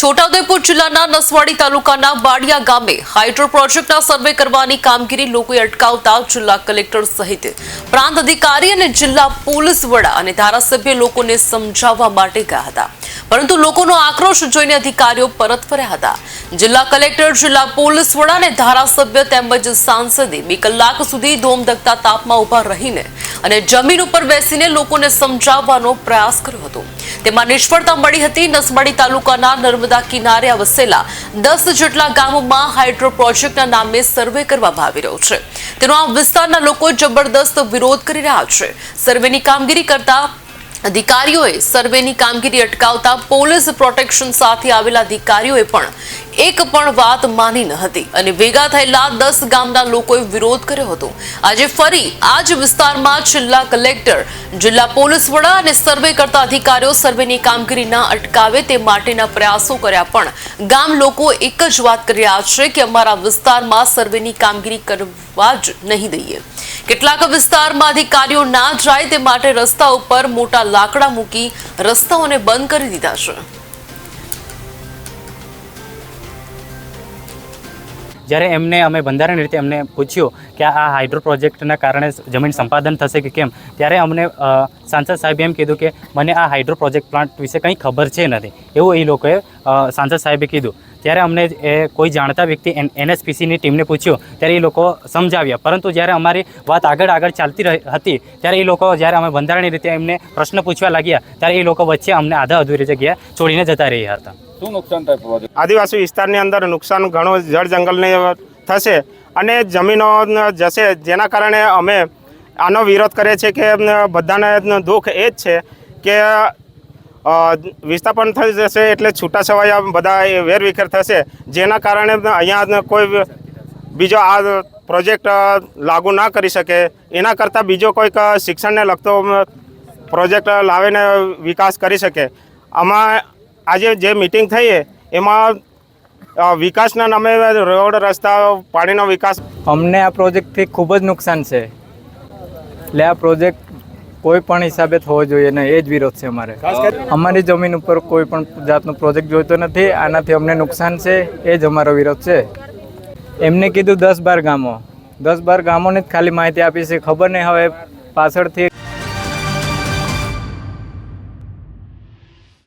છોટાઉદેપુર જિલ્લાના નસવાડી તાલુકાના બાડિયા ગામે હાઇડ્રો પ્રોજેક્ટના સર્વે કરવાની કામગીરી લોકોએ અટકાવતા જિલ્લા કલેક્ટર સહિત પ્રાંત અધિકારી અને જિલ્લા પોલીસ વડા અને ધારાસભ્ય લોકોને સમજાવવા માટે ગયા હતા. પરંતુ લોકોનો આક્રોશ જોઈને અધિકારીઓ પરત ફર્યા હતા. જિલ્લા કલેક્ટર, જિલ્લા પોલીસ વડા અને ધારાસભ્ય તેમજ સાંસદે બે કલાક સુધી ધોમધકતા તાપમાં ઊભા રહીને અને જમીન ઉપર બેસીને લોકોને સમજાવવાનો પ્રયાસ કર્યો હતો. તેમાં નિષ્ફળતા મળી હતી. નસવાડી તાલુકાના નર્મદા કિનારે વસેલા દસ જેટલા ગામોમાં હાઇડ્રો પ્રોજેક્ટના નામે સર્વે કરવામાં આવી રહ્યો છે. તેનો આ વિસ્તારના લોકો જબરદસ્ત વિરોધ કરી રહ્યા છે. સર્વેની કામગીરી કરતા અધિકારીઓએ સર્વેની કામગીરી અટકાવતા પોલીસ પ્રોટેક્શન સાથે આવેલા અધિકારીઓએ પણ એક પણ વાત માની ન હતી અને ભેગા થયેલા દસ ગામના લોકોએ વિરોધ કર્યો હતો. આજે ફરી આ જ વિસ્તારમાં જિલ્લા કલેક્ટર, જિલ્લા પોલીસ વડા અને સર્વે કરતા અધિકારીઓ સર્વેની કામગીરી ના અટકાવે તે માટેના પ્રયાસો કર્યા. પણ ગામ લોકો એક જ વાત કરી રહ્યા છે કે અમારા વિસ્તારમાં સર્વેની કામગીરી કરવા જ નહીં દઈએ. કેટલાક વિસ્તારમાં અધિકારીઓ ના જાય તે માટે રસ્તા ઉપર મોટા લાકડા મૂકી રસ્તાઓને બંધ કરી દીધા છે. જ્યારે એમને અમે બંધારણ રીતે એમને પૂછ્યું કે આ હાઇડ્રો પ્રોજેક્ટના કારણે જમીન સંપાદન થશે કે કેમ, ત્યારે અમને સાંસદ સાહેબે એમ કીધું કે મને આ હાઇડ્રો પ્રોજેક્ટ પ્લાન્ટ વિશે કંઈ ખબર છે નથી. એવું એ લોકોએ સાંસદ સાહેબે કીધું. ત્યારે અમને એ કોઈ જાણતા વ્યક્તિ એનએસપીસીની ટીમને પૂછ્યું ત્યારે એ લોકો સમજાવ્યા. પરંતુ જ્યારે અમારી વાત આગળ આગળ ચાલતી રહી હતી ત્યારે એ લોકો જ્યારે અમે બંધારણીય રીતે એમને પ્રશ્ન પૂછવા લાગ્યા ત્યારે એ લોકો વચ્ચે અમને આધા અધૂરી જગ્યાએ છોડીને જતા રહ્યા હતા. શું નુકસાન થાય આદિવાસી વિસ્તારની અંદર નુકસાન ઘણું જળ જંગલને થશે અને જમીનો જશે જેના કારણે અમે આનો વિરોધ કરીએ છીએ કે બધાને દુઃખ એ જ છે કે વિસ્થાપન થઈ જશે એટલે છૂટા છવાયા બધા વેરવિખેર થશે. જેના કારણે અહીંયા કોઈ બીજો આ પ્રોજેક્ટ લાગુ ના કરી શકે. એના કરતાં બીજો કોઈક શિક્ષણને લગતો પ્રોજેક્ટ લાવીને વિકાસ કરી શકે. આમાં આજે જે મિટિંગ થઈ એમાં વિકાસના નામે રોડ રસ્તા પાણીનો વિકાસ. અમને આ પ્રોજેક્ટથી ખૂબ જ નુકસાન છે. એટલે આ પ્રોજેક્ટ કોઈ પણ હિસાબે થવો જોઈએ ને એ જ વિરોધ છે અમારે. અમારી જમીન ઉપર કોઈ પણ જાતનો પ્રોજેક્ટ જોઈતો નથી આનાથી અમને નુકસાન છે એ જ અમારો વિરોધ છે. એમને કીધું દસ બાર ગામો. દસ બાર ગામોને જ ખાલી માહિતી આપી છે ખબર નહીં હવે પાછળથી